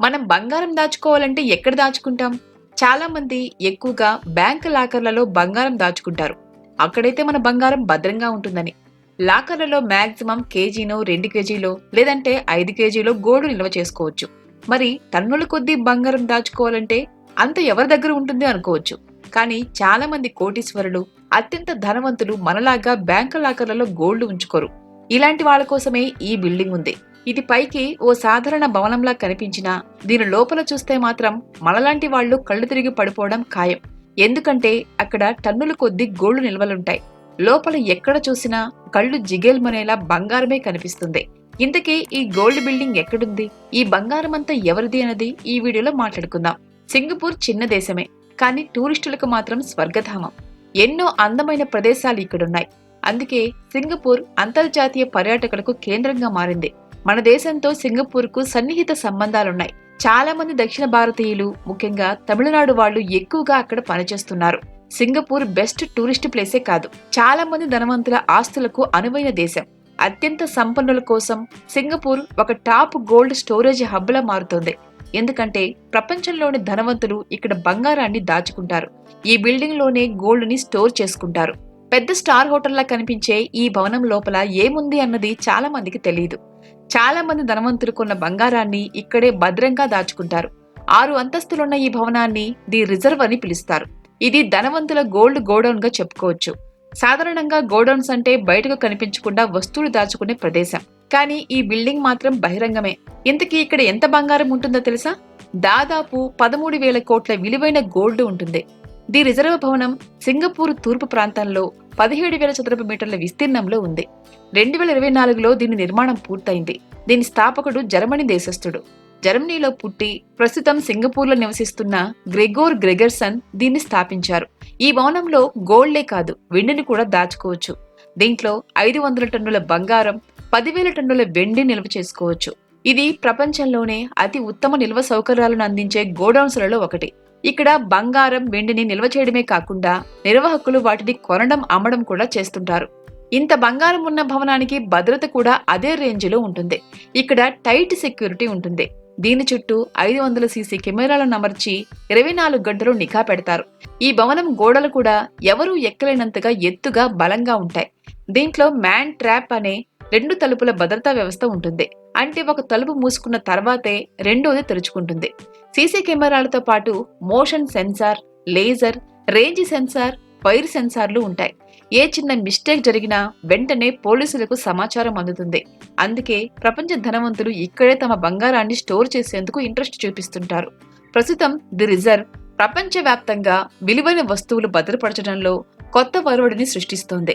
మనం బంగారం దాచుకోవాలంటే ఎక్కడ దాచుకుంటాం? చాలా మంది ఎక్కువగా బ్యాంక్ లాకర్లలో బంగారం దాచుకుంటారు. అక్కడైతే మన బంగారం భద్రంగా ఉంటుందని. లాకర్లలో మాక్సిమం కేజీనో రెండు కేజీలో లేదంటే ఐదు కేజీలో గోల్డ్ నిల్వ చేసుకోవచ్చు. మరి టన్నుల కొద్దీ బంగారం దాచుకోవాలంటే అంత ఎవరి దగ్గర ఉంటుంది అనుకోవచ్చు. కానీ చాలా మంది కోటీశ్వరులు అత్యంత ధనవంతులు మనలాగా బ్యాంకు లాకర్లలో గోల్డ్ ఉంచుకోరు. ఇలాంటి వాళ్ళ కోసమే ఈ బిల్డింగ్ ఉంది. ఇది పైకి ఓ సాధారణ భవనంలా కనిపించినా దీని లోపల చూస్తే మాత్రం మనలాంటి వాళ్ళు కళ్ళు తిరిగి పడిపోవడం ఖాయం. ఎందుకంటే అక్కడ టన్నుల కొద్దీ గోళ్ళు నిల్వలుంటాయి. లోపల ఎక్కడ చూసినా కళ్ళు జిగేల్మనేలా బంగారమే కనిపిస్తుంది. ఇంతకీ ఈ గోల్డ్ బిల్డింగ్ ఎక్కడుంది? ఈ బంగారం అంతా ఎవరిది అన్నది ఈ వీడియోలో మాట్లాడుకుందాం. సింగపూర్ చిన్న దేశమే కానీ టూరిస్టులకు మాత్రం స్వర్గధామం. ఎన్నో అందమైన ప్రదేశాలు ఇక్కడున్నాయి. అందుకే సింగపూర్ అంతర్జాతీయ పర్యాటకులకు కేంద్రంగా మారింది. మన దేశంతో సింగపూర్కు సన్నిహిత సంబంధాలున్నాయి. చాలా మంది దక్షిణ భారతీయులు ముఖ్యంగా తమిళనాడు వాళ్ళు ఎక్కువగా అక్కడ పనిచేస్తున్నారు. సింగపూర్ బెస్ట్ టూరిస్ట్ ప్లేసే కాదు. చాలా మంది ధనవంతుల ఆస్తులకు అనువైన దేశం. అత్యంత సంపన్నుల కోసం సింగపూర్ ఒక టాప్ గోల్డ్ స్టోరేజ్ హబ్లా మారుతోంది. ఎందుకంటే ప్రపంచంలోని ధనవంతులు ఇక్కడ బంగారాన్ని దాచుకుంటారు. ఈ బిల్డింగ్లోనే గోల్డ్ని స్టోర్ చేసుకుంటారు. పెద్ద స్టార్ హోటల్లా కనిపించే ఈ భవనం లోపల ఏముంది అన్నది చాలా మందికి తెలియదు చాలా మంది ధనవంతులు కొన్న బంగారాన్ని ఇక్కడే భద్రంగా దాచుకుంటారు. ఆరు అంతస్తులున్న ఈ భవనాన్ని ది రిజర్వ్ అని పిలుస్తారు. ఇది ధనవంతుల గోల్డ్ గోడౌన్గా చెప్పుకోవచ్చు. సాధారణంగా గోడౌన్స్ అంటే బయటకు కనిపించకుండా వస్తువులు దాచుకునే ప్రదేశం. కానీ ఈ బిల్డింగ్ మాత్రం బహిరంగమే. ఇంతకీ ఇక్కడ ఎంత బంగారం ఉంటుందో తెలుసా? దాదాపు పదమూడు వేల కోట్ల విలువైన గోల్డ్ ఉంటుంది. ది రిజర్వ్ భవనం సింగపూర్ తూర్పు ప్రాంతంలో పదిహేడు వేల చదరపు మీటర్ల విస్తీర్ణంలో ఉంది. రెండు వేల ఇరవై నాలుగులో దీని నిర్మాణం పూర్తయింది. దీని స్థాపకుడు జర్మనీ దేశస్థుడు. జర్మనీలో పుట్టి ప్రస్తుతం సింగపూర్లో నివసిస్తున్న గ్రెగోర్ గ్రెగర్సన్ దీన్ని స్థాపించారు. ఈ భవనంలో గోల్డే కాదు వెండిని కూడా దాచుకోవచ్చు. దీంట్లో ఐదు వందల టన్నుల బంగారం పదివేల టన్నుల వెండి నిల్వ చేసుకోవచ్చు. ఇది ప్రపంచంలోనే అతి ఉత్తమ నిల్వ సౌకర్యాలను అందించే గోడౌన్స్లలో ఒకటి. ఇక్కడ బంగారం వెండిని నిల్వ చేయడమే కాకుండా నిర్వాహకులు వాటిని కొనడం అమ్మడం కూడా చేస్తుంటారు. ఇంత బంగారం ఉన్న భవనానికి భద్రత కూడా అదే రేంజ్లో ఉంటుంది. ఇక్కడ టైట్ సెక్యూరిటీ ఉంటుంది. దీని చుట్టూ ఐదు వందల సీసీ కెమెరాలను అమర్చి ఇరవై నాలుగు గంటలు నిఘా పెడతారు. ఈ భవనం గోడలు కూడా ఎవరూ ఎక్కలేనంతగా ఎత్తుగా బలంగా ఉంటాయి. దీంట్లో మ్యాన్ ట్రాప్ అనే రెండు తలుపుల భద్రతా వ్యవస్థ ఉంటుంది. అంటే ఒక తలుపు మూసుకున్న తర్వాతే రెండోది తెరుచుకుంటుంది. సీసీ కెమెరాలతో పాటు motion sensor laser range sensor wire సెన్సార్లు ఉంటాయి. ఏ చిన్న మిస్టేక్ జరిగినా వెంటనే పోలీసులకు సమాచారం అందుతుంది. అందుకే ప్రపంచ ధనవంతులు ఇక్కడే తమ బంగారాన్ని స్టోర్ చేసేందుకు ఇంట్రెస్ట్ చూపిస్తుంటారు. ప్రస్తుతం ది రిజర్వ్ ప్రపంచవ్యాప్తంగా విలువైన వస్తువులు భద్రపరచడంలో కొత్త వరవడిని సృష్టిస్తోంది.